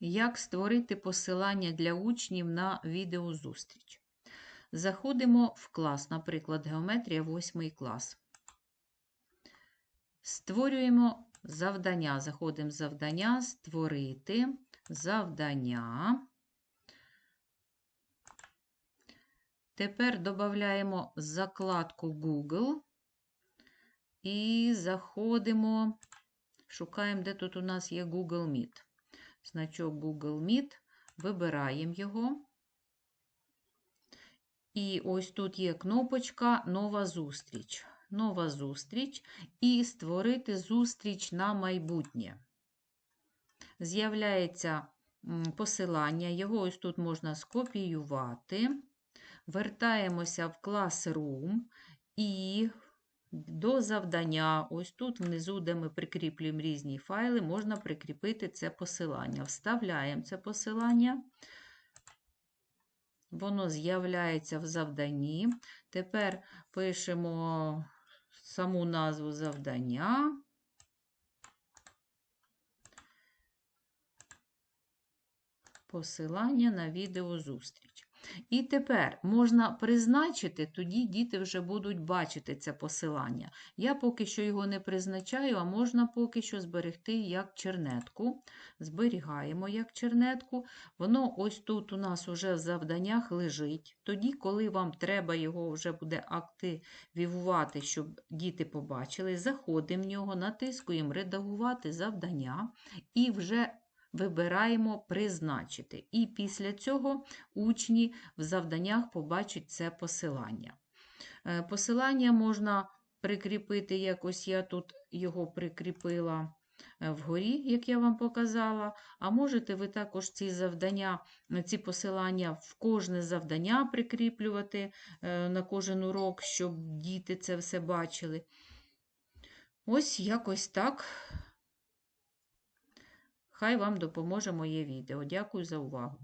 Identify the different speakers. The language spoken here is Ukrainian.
Speaker 1: Як створити посилання для учнів на відеозустріч? Заходимо в клас, наприклад, геометрія 8 клас. Створюємо завдання. Заходимо в завдання, створити завдання. Тепер додаємо закладку Google і заходимо, шукаємо, де тут у нас є Google Meet. Значок Google Meet, вибираємо його. І ось тут є кнопочка Нова зустріч. Нова зустріч і створити зустріч на майбутнє. З'являється посилання, його ось тут можна скопіювати. Вертаємося в Classroom і до завдання, ось тут внизу, де ми прикріплюємо різні файли, можна прикріпити це посилання. Вставляємо це посилання. Воно з'являється в завданні. Тепер пишемо саму назву завдання. Посилання на відеозустріч. І тепер можна призначити, тоді діти вже будуть бачити це посилання. Я поки що його не призначаю, а можна поки що зберегти як чернетку. Зберігаємо як чернетку. Воно ось тут у нас вже в завданнях лежить. Тоді, коли вам треба його вже буде активувати, щоб діти побачили, заходимо в нього, натискуємо Редагувати завдання і вже вибираємо призначити. І після цього учні в завданнях побачать це посилання. Е, посилання можна прикріпити, якось я тут його прикріпила е, вгорі, як я вам показала. А можете ви також ці завдання, ці посилання в кожне завдання прикріплювати е, на кожен урок, щоб діти це все бачили. Ось якось так. Хай вам допоможе моє відео. Дякую за увагу!